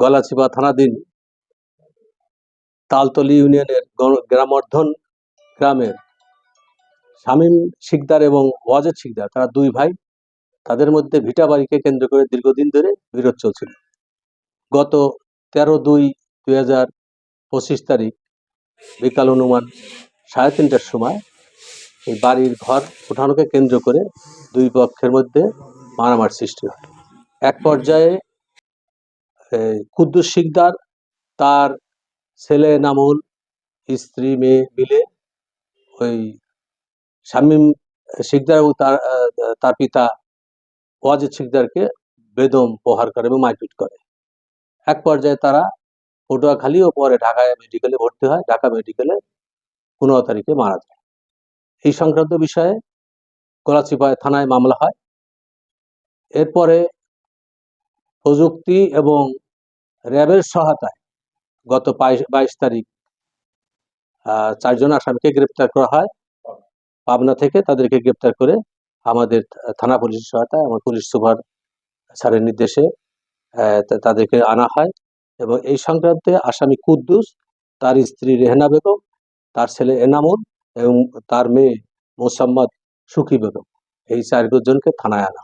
গলাচিপা থানাধীন তালতলি ইউনিয়নের গ্রামর্ধন গ্রামের শামীম শিকদার এবং ওয়াজেদ শিকদার, তারা দুই ভাই, তাদের মধ্যে ভিটা বাড়িকে কেন্দ্র করে দীর্ঘদিন ধরে বিরোধ চলছিল। গত তেরো দুই দুই হাজার পঁচিশ তারিখ বিকাল অনুমান সাড়ে তিনটার সময় এই বাড়ির ঘর উঠানোকে কেন্দ্র করে দুই পক্ষের মধ্যে মারামার সৃষ্টি হয়। এক পর্যায়ে কুদ্দুস শিকদার তার ছেলে নামুল স্ত্রী মেয়ে মিলে ওই শামীম শিকদার এবং তার তার পিতা ওয়াজিদ শিকদারকে বেদম প্রহার করে এবং মারপিট করে। এক পর্যায়ে তারা পটুয়াখালী ও পরে ঢাকায় মেডিকেলে ভর্তি হয়। ঢাকা মেডিকেলে পনেরো তারিখে মারা যায়। এই সংক্রান্ত বিষয়ে কলাচিপায় থানায় মামলা হয়। এরপরে প্রযুক্তি এবং র্যাবের সহায়তায় গত বাইশ তারিখ চারজন আসামিকে গ্রেপ্তার করা হয়। পাবনা থেকে তাদেরকে গ্রেপ্তার করে আমাদের থানা পুলিশের সহায়তায় আমার পুলিশ সুপার স্যারের নির্দেশে তাদেরকে আনা হয় এবং এই সংক্রান্তে আসামি কুদ্দুস, তার স্ত্রী রেহনা বেগম, তার ছেলে এনামুল এবং তার মেয়ে মোসাম্মদ সুখী বেগম, এই চারজনকে থানায় আনা